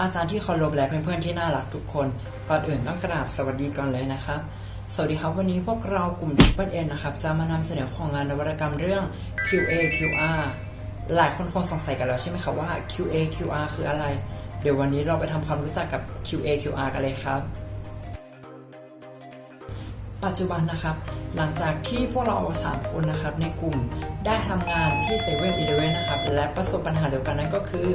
อาจารย์ที่เคารพและเพื่อนๆที่น่ารักทุกคน ก่อนอื่นต้องกราบสวัสดีก่อนเลยนะครับ สวัสดีครับวันนี้พวกเรากลุ่ม Triple N นะครับ จะมานำเสนอของงานนวัตกรรมเรื่อง QA QR หลายคนคงสงสัยกันแล้วใช่ไหมครับว่า QA QR คืออะไร เดี๋ยววันนี้เราไปทำความรู้จักกับ QA QR กันเลยครับ ปัจจุบันนะครับ หลังจากที่พวกเราสามคนนะครับในกลุ่มได้ทำงานที่7 e เ e ่ e อนะครับ และประสบปัญหาเดียวกันนั้นก็คือ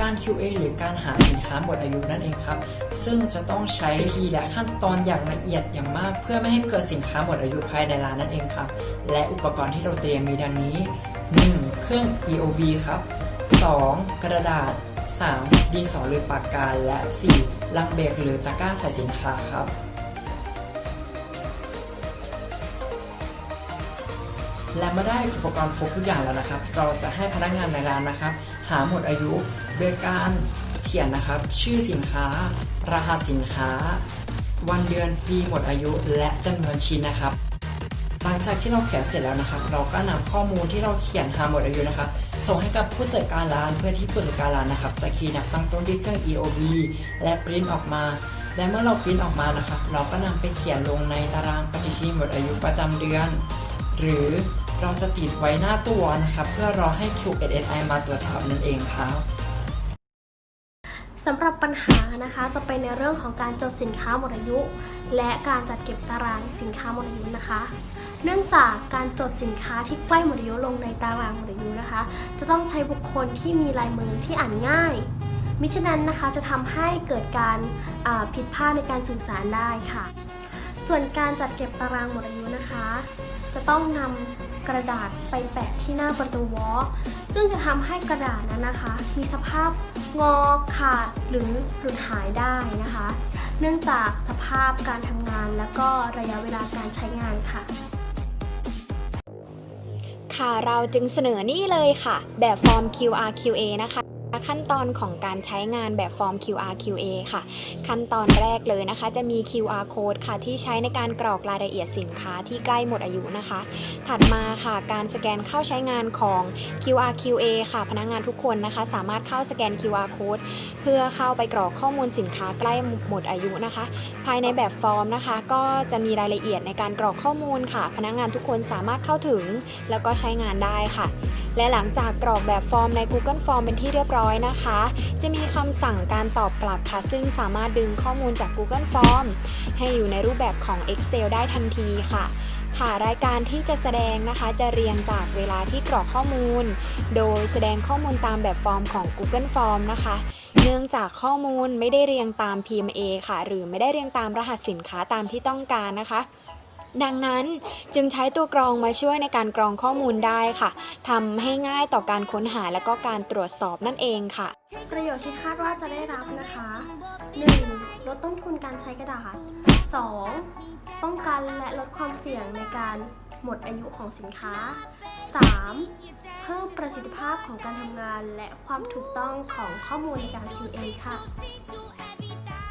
การ QA หรือการหาสินค้าหมดอายุนั่นเองครับ ซึ่งจะต้องใช้ทีและขั้นตอนอย่างละเอียดอย่างมาก เพื่อไม่ให้เกิดสินค้าหมดอายุภายในร้านนั่นเองครับ และอุปกรณ์ที่เราเตรียมมีดังนี้ 1. เครื่อง EOB ครับ 2. กระดาษ 3. ดินสอหรือปากกาและ 4. ลังเบรกหรือตะกร้าใส่สินค้าครับ และเมื่อได้อุปกรณ์ครบทุกอย่างแล้วนะครับ เราจะให้พนักงานในร้านนะครับ หาหมดอายุโดยการเขียนนะครับ ชื่อสินค้า รหัสสินค้า วันเดือนปีหมดอายุและจำนวนชิ้นนะครับ หลังจากที่เราเขียนเสร็จแล้วนะครับ เราก็นำข้อมูลที่เราเขียนหาหมดอายุนะครับ ส่งให้กับผู้จัดการร้านเพื่อที่ผู้จัดการร้านนะครับ จะคีย์นับตั้งต้นที่เครื่อง EOB และปริ้นออกมาและเมื่อเราปริ้นออกมานะครับ เราก็นำไปเขียนลงในตารางปฏิทินหมดอายุประจำเดือน หรือเราจะติดไว้หน้าตัวนะครับ เพื่อรอให้ Q8SI มาตรวจสอบนั่นเองครับสำหรับปัญหานะคะจะเป็นในเรื่องของการจดสินค้าหมดอายุ และการจัดเก็บตารางสินค้าหมดอายุนะคะ เนื่องจากการจดสินค้าที่ใกล้หมดอายุลงในตารางหมดอายุนะคะ จะต้องใช้บุคคลที่มีลายมือที่อ่านง่าย มิฉะนั้นนะคะจะทำให้เกิดการผิดพลาดในการสื่อสารได้ค่ะ ส่วนการจัดเก็บตารางหมดอายุนะคะ จะต้องนำกระดาษไปแปะที่หน้าประตูวอลซึ่งจะทำให้กระดาษนั้นนะคะ มีสภาพงอขาดหรือหลุดหายได้นะคะ เนื่องจากสภาพการทำงานและก็ระยะเวลาการใช้งานค่ะค่ะเราจึงเสนอนี่เลยค่ะ แบบฟอร์ม QR QA นะคะ ขั้นตอนของการใช้งานแบบฟอร์ม QR QA ค่ะ ขั้นตอนแรกเลยนะคะ จะมี QR code ค่ะ ที่ใช้ในการกรอกรายละเอียดสินค้าที่ใกล้หมดอายุนะคะ ถัดมาค่ะ การสแกนเข้าใช้งานของ QR QA ค่ะ พนักงานทุกคนนะคะ สามารถเข้าสแกน QR code เพื่อเข้าไปกรอกข้อมูลสินค้าใกล้หมดอายุนะคะ ภายในแบบฟอร์มนะคะ ก็จะมีรายละเอียดในการกรอกข้อมูลค่ะ พนักงานทุกคนสามารถเข้าถึง แล้วก็ใช้งานได้ค่ะ และหลังจากกรอกแบบฟอร์มใน Google Form เป็นที่เรียบร้อยนะคะ จะมีคำสั่งการตอบกลับค่ะ ซึ่งสามารถดึงข้อมูลจาก Google Form ให้อยู่ในรูปแบบของ Excel ได้ทันทีค่ะ ค่ะรายการที่จะแสดงนะคะ จะเรียงจากเวลาที่กรอกข้อมูล โดยแสดงข้อมูลตามแบบฟอร์มของ Google Form นะคะเนื่องจากข้อมูลไม่ได้เรียงตาม PMA ค่ะ หรือไม่ได้เรียงตามรหัสสินค้าตามที่ต้องการนะคะ ดังนั้นจึงใช้ตัวกรองมาช่วยในการกรองข้อมูลได้ค่ะทำให้ง่ายต่อการค้นหาและก็การตรวจสอบนั่นเองค่ะ ประโยชน์ที่คาดว่าจะได้รับนะคะ 1. ลดต้นทุนการใช้กระดาษ 2. ป้องกันและลดความเสี่ยงในการหมดอายุของสินค้า 3. เพิ่มประสิทธิภาพของการทำงานและความถูกต้องของข้อมูลในการ QA ค่ะ